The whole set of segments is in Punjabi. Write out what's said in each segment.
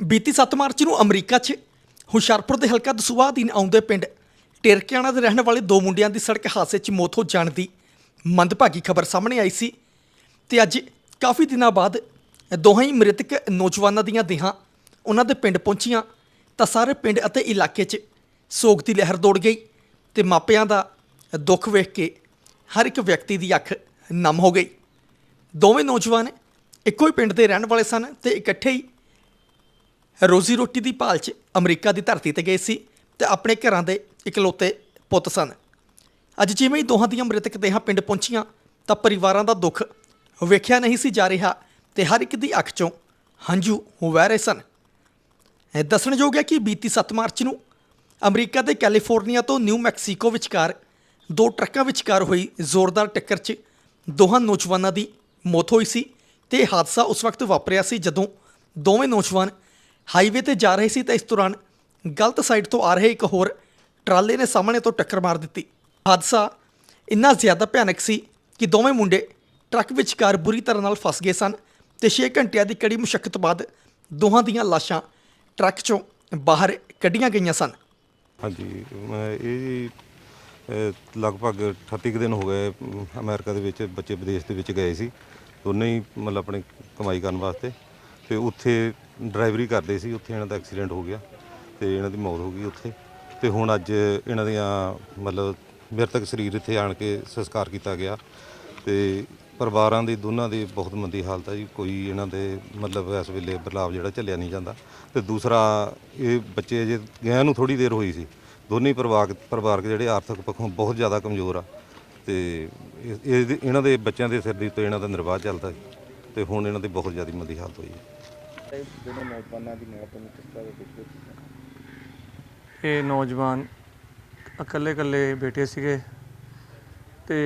ਬੀਤੀ 7 ਮਾਰਚ ਨੂੰ ਅਮਰੀਕਾ 'ਚ ਹੁਸ਼ਿਆਰਪੁਰ ਦੇ ਹਲਕਾ ਦਸੂਹਾ ਅਧੀਨ ਆਉਂਦੇ ਪਿੰਡ ਟੇਰਕਿਆਣਾ ਦੇ ਰਹਿਣ ਵਾਲੇ ਦੋ ਮੁੰਡਿਆਂ ਦੀ ਸੜਕ ਹਾਦਸੇ 'ਚ ਮੌਤ ਹੋ ਜਾਣ ਦੀ ਮੰਦਭਾਗੀ ਖਬਰ ਸਾਹਮਣੇ ਆਈ ਸੀ ਤੇ ਅੱਜ ਕਾਫੀ ਦਿਨਾਂ ਬਾਅਦ ਦੋਹਾਂ ਹੀ ਮ੍ਰਿਤਕ ਨੌਜਵਾਨਾਂ ਦੀਆਂ ਦੇਹਾਂ ਉਹਨਾਂ ਦੇ ਪਿੰਡ ਪਹੁੰਚੀਆਂ ਤਾਂ ਸਾਰੇ ਪਿੰਡ ਅਤੇ ਇਲਾਕੇ 'ਚ ਸੋਗ ਦੀ ਲਹਿਰ ਦੌੜ ਗਈ ਤੇ ਮਾਪਿਆਂ ਦਾ ਦੁੱਖ ਵੇਖ ਕੇ ਹਰ ਇੱਕ ਵਿਅਕਤੀ ਦੀ ਅੱਖ ਨਮ ਹੋ ਗਈ। ਦੋਵੇਂ ਨੌਜਵਾਨ ਇੱਕੋ ਹੀ ਪਿੰਡ ਦੇ ਰਹਿਣ ਵਾਲੇ ਸਨ ਤੇ ਇਕੱਠੇ ਹੀ ਰੋਜ਼ੀ ਰੋਟੀ ਦੀ ਭਾਲ 'ਚ ਅਮਰੀਕਾ ਦੀ ਧਰਤੀ ਤੇ ਗਏ ਸੀ ਤੇ ਆਪਣੇ ਘਰਾਂ ਦੇ ਇਕਲੌਤੇ ਪੁੱਤ ਸਨ। ਅੱਜ ਜਿਵੇਂ ਹੀ ਦੋਹਾਂ ਦੀਆਂ ਮ੍ਰਿਤਕ ਦੇਹਾਂ ਪਿੰਡ ਪਹੁੰਚੀਆਂ, ਤਾਂ ਪਰਿਵਾਰਾਂ ਦਾ ਦੁੱਖ ਵੇਖਿਆ ਨਹੀਂ ਸੀ ਜਾ ਰਿਹਾ ਤੇ ਹਰ ਇੱਕ ਦੀ ਅੱਖ 'ਚੋਂ ਹੰਝੂ ਵਹਿ ਰਹੇ ਸਨ। ਦੱਸਣਯੋਗ ਹੈ ਕਿ ਬੀਤੀ 7 ਮਾਰਚ ਨੂੰ ਅਮਰੀਕਾ ਦੇ ਕੈਲੀਫੋਰਨੀਆ ਤੋਂ ਨਿਊ ਮੈਕਸੀਕੋ ਵਿਚਕਾਰ ਦੋ ਟਰੱਕਾਂ ਵਿਚਕਾਰ ਹੋਈ ਜ਼ੋਰਦਾਰ ਟੱਕਰ 'ਚ ਦੋਹਾਂ ਨੌਜਵਾਨਾਂ ਦੀ ਮੌਤ ਹੋਈ ਸੀ ਤੇ ਹਾਦਸਾ ਉਸ ਵਕਤ ਵਾਪਰਿਆ ਸੀ ਜਦੋਂ ਦੋਵੇਂ ਨੌਜਵਾਨ ਹਾਈਵੇ ਤੇ ਜਾ ਰਹੇ ਸੀ ਤਾਂ ਇਸ ਦੌਰਾਨ ਗਲਤ ਸਾਈਡ ਤੋਂ ਆ ਰਹੇ ਇੱਕ ਹੋਰ ਟਰਾਲੇ ਨੇ ਸਾਹਮਣੇ ਤੋਂ ਟੱਕਰ ਮਾਰ ਦਿੱਤੀ। ਹਾਦਸਾ ਇੰਨਾ ਜ਼ਿਆਦਾ ਭਿਆਨਕ ਸੀ ਕਿ ਦੋਵੇਂ ਮੁੰਡੇ ਟਰੱਕ ਵਿਚਕਾਰ ਬੁਰੀ ਤਰ੍ਹਾਂ ਨਾਲ ਫਸ ਗਏ ਸਨ ਤੇ 6 ਘੰਟਿਆਂ ਦੀ ਕੜੀ ਮੁਸ਼ਕਲ ਬਾਅਦ ਦੋਹਾਂ ਦੀਆਂ ਲਾਸ਼ਾਂ ਟਰੱਕ 'ਚੋਂ ਬਾਹਰ ਕੱਢੀਆਂ ਗਈਆਂ ਸਨ। ਹਾਂਜੀ ਮੈਂ ਇਹ ਲਗਭਗ 38 ਕੁ ਦਿਨ ਹੋ ਗਏ ਅਮ, ਅਮਰੀਕਾ ਦੇ ਵਿੱਚ ਬੱਚੇ ਵਿਦੇਸ਼ ਦੇ ਵਿੱਚ ਗਏ ਸੀ। ਦੋਨੇ ਹੀ ਮਤਲਬ ਆਪਣੀ ਕਮਾਈ ਕਰਨ ਵਾਸਤੇ ਤੇ ਉੱਥੇ ਡਰਾਈਵਰੀ ਕਰਦੇ ਸੀ, ਉੱਥੇ ਇਹਨਾਂ ਦਾ ਐਕਸੀਡੈਂਟ ਹੋ ਗਿਆ ਤੇ ਇਹਨਾਂ ਦੀ ਮੌਤ ਹੋ ਗਈ ਉੱਥੇ। ਤੇ ਹੁਣ ਅੱਜ ਇਹਨਾਂ ਦੀਆਂ ਮਤਲਬ ਮ੍ਰਿਤਕ ਸਰੀਰ ਇੱਥੇ ਆਣ ਕੇ ਸੰਸਕਾਰ ਕੀਤਾ ਗਿਆ ਤੇ ਪਰਿਵਾਰਾਂ ਦੀ, ਦੋਨਾਂ ਦੀ ਬਹੁਤ ਮੰਦੀ ਹਾਲਤ ਹੈ ਜੀ। ਕੋਈ ਇਹਨਾਂ ਦੇ ਮਤਲਬ ਇਸ ਵੇਲੇ ਬਦਲਾਵ ਜਿਹੜਾ ਚੱਲਿਆ ਨਹੀਂ ਜਾਂਦਾ। ਤੇ ਦੂਸਰਾ, ਇਹ ਬੱਚੇ ਜੇ ਗਿਆ ਨੂੰ ਥੋੜੀ ਦੇਰ ਹੋਈ ਸੀ। ਦੋਨੇ ਹੀ ਪਰਿਵਾਰ, ਪਰਿਵਾਰਕ ਜਿਹੜੇ ਆਰਥਿਕ ਪੱਖੋਂ ਬਹੁਤ ਜ਼ਿਆਦਾ ਕਮਜ਼ੋਰ ਆ। ਤੇ ਇਹ- ਇਹ, ਇਹਨਾਂ ਦੇ ਬੱਚਿਆਂ ਦੇ ਸਿਰ ਦੀ ਤੋਂ ਇਹਨਾਂ ਦਾ ਨਿਰਵਾਹ ਚੱਲਦਾ ਸੀ। ਤੇ ਹੁਣ ਇਹਨਾਂ ਦੀ ਬਹੁਤ ਜ਼ਿਆਦਾ ਮੰਦੀ ਹਾਲਤ ਹੋਈ ਹੈ। ਇਹ ਦੋਨੋਂ ਨੌਜਵਾਨਾਂ ਦੀ ਮੌਤ ਨੂੰ ਕਿਸ ਤਰ੍ਹਾਂ ਦੇਖਦੇ ਹੋ ਇਹ ਨੌਜਵਾਨ ਇਕੱਲੇ ਇਕੱਲੇ ਬੇਟੇ ਸੀਗੇ ਤੇ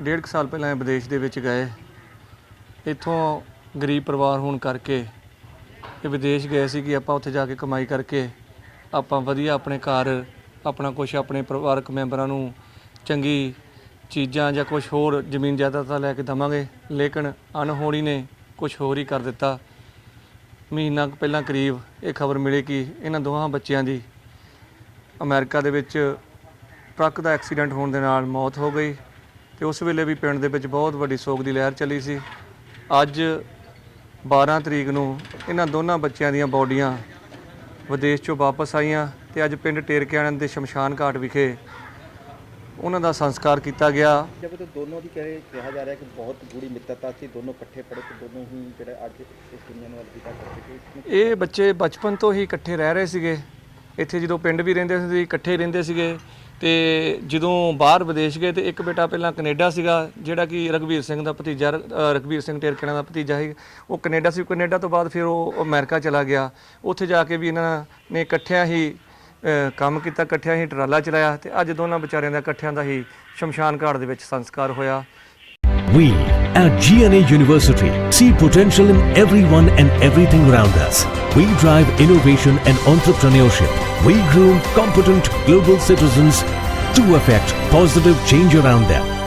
ਡੇਢ ਕੁ ਸਾਲ ਪਹਿਲਾਂ ਇਹ ਵਿਦੇਸ਼ ਦੇ ਵਿੱਚ ਗਏ। ਇੱਥੋਂ ਗਰੀਬ ਪਰਿਵਾਰ ਹੋਣ ਕਰਕੇ ਇਹ ਵਿਦੇਸ਼ ਗਏ ਸੀ ਕਿ ਆਪਾਂ ਉੱਥੇ ਜਾ ਕੇ ਕਮਾਈ ਕਰਕੇ ਆਪਾਂ ਵਧੀਆ ਆਪਣੇ ਘਰ, ਆਪਣਾ ਕੁਝ ਆਪਣੇ ਪਰਿਵਾਰਕ ਮੈਂਬਰਾਂ ਨੂੰ ਚੰਗੀ ਚੀਜ਼ਾਂ ਜਾਂ ਕੁਝ ਹੋਰ ਜ਼ਮੀਨ ਜਾਇਦਾਦਾਂ ਲੈ ਕੇ ਦਵਾਂਗੇ, ਲੇਕਿਨ ਅਣਹੋਣੀ ਨੇ ਕੁਝ ਹੋਰ ਹੀ ਕਰ ਦਿੱਤਾ। ਮਹੀਨਾ ਕੁ ਪਹਿਲਾਂ ਕਰੀਬ ਇਹ ਖਬਰ ਮਿਲੀ ਕਿ ਇਹਨਾਂ ਦੋਹਾਂ ਬੱਚਿਆਂ ਦੀ ਅਮਰੀਕਾ ਦੇ ਵਿੱਚ ਟਰੱਕ ਦਾ ਐਕਸੀਡੈਂਟ ਹੋਣ ਦੇ ਨਾਲ ਮੌਤ ਹੋ ਗਈ ਤੇ ਉਸ ਵੇਲੇ ਵੀ ਪਿੰਡ ਦੇ ਵਿੱਚ ਬਹੁਤ ਵੱਡੀ ਸੋਗ ਦੀ ਲਹਿਰ ਚੱਲੀ ਸੀ। ਅੱਜ 12 ਤਰੀਕ ਨੂੰ ਇਹਨਾਂ ਦੋਨਾਂ ਬੱਚਿਆਂ ਦੀਆਂ ਬੋਡੀਆਂ ਵਿਦੇਸ਼ ਚੋਂ ਵਾਪਸ ਆਈਆਂ ਤੇ ਅੱਜ ਪਿੰਡ ਟੇਰਕਿਆਣਾ ਦੇ ਸ਼ਮਸ਼ਾਨ ਘਾਟ ਵਿਖੇ ਉਹਨਾਂ ਦਾ ਸੰਸਕਾਰ ਕੀਤਾ ਗਿਆ। ਜਦ ਤੇ ਦੋਨੋਂ ਦੀ ਕਹੇ ਕਿਹਾ ਜਾ ਰਿਹਾ ਕਿ ਬਹੁਤ ਗੂੜੀ ਮਿੱਤਰਤਾ ਸੀ ਦੋਨੋਂ ਇਕੱਠੇ ਪੜੇ ਤੇ ਦੋਨੋਂ ਹੀ ਜਿਹੜੇ ਅੱਜ ਇਸ ਦੁਨੀਆ ਨੂੰ ਅਲਵਿਦਾ ਕਰ ਚੁੱਕੇ ਇਸ ਨੂੰ ਇਹ ਬੱਚੇ ਬਚਪਨ ਤੋਂ ਹੀ ਇਕੱਠੇ ਰਹਿ ਰਹੇ ਸੀਗੇ। ਇੱਥੇ ਜਦੋਂ ਪਿੰਡ ਵੀ ਰਹਿੰਦੇ ਸੀ ਇਕੱਠੇ ਰਹਿੰਦੇ ਸੀਗੇ ਤੇ ਜਦੋਂ ਬਾਹਰ ਵਿਦੇਸ਼ ਗਏ ਤੇ ਇੱਕ ਬੇਟਾ ਪਹਿਲਾਂ ਕੈਨੇਡਾ ਸੀਗਾ ਜਿਹੜਾ ਕਿ ਰਗਵੀਰ ਸਿੰਘ ਦਾ ਭਤੀਜਾ ਰ- ਅ, ਰਘਵੀਰ ਸਿੰਘ ਟੇਰਕਣਾ ਦਾ ਭਤੀਜਾ ਸੀ। ਉਹ ਕੈਨੇਡਾ ਸੀ ਕੈਨੇਡਾ ਤੋਂ ਬਾਅਦ ਫਿਰ ਉਹ ਅਮਰੀਕਾ ਚਲਾ ਗਿਆ। ਉੱਥੇ ਜਾ ਕੇ ਵੀ ਇਹਨਾਂ ਨੇ ਇਕੱਠਿਆਂ ਹੀ ਕੰਮ ਕੀਤਾ ਇਕੱਠਿਆਂ ਹੀ ਟਰਾਲਾ ਚਲਾਇਆ ਤੇ ਅੱਜ ਦੋਨਾਂ ਵਿਚਾਰਿਆਂ ਦਾ ਇਕੱਠਿਆਂ ਦਾ ਹੀ ਸ਼ਮਸ਼ਾਨ ਘਾਟ ਦੇ ਵਿੱਚ ਸੰਸਕਾਰ ਹੋਇਆ We at GNA University see potential in everyone and everything around us. We drive innovation and entrepreneurship. We groom competent global citizens to affect positive change around them.